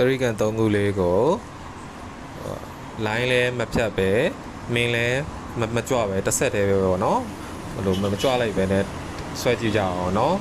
တရိကန်သုံးခုလေးကို line လဲမဖြတ်ပဲမင်းလဲမမကြွပဲတစ်ဆက်တည်းပဲပေါ့နော်ဘယ်လိုမမကြွလိုက်ပဲနဲ့ဆွဲကြည့်ကြအောင်နော်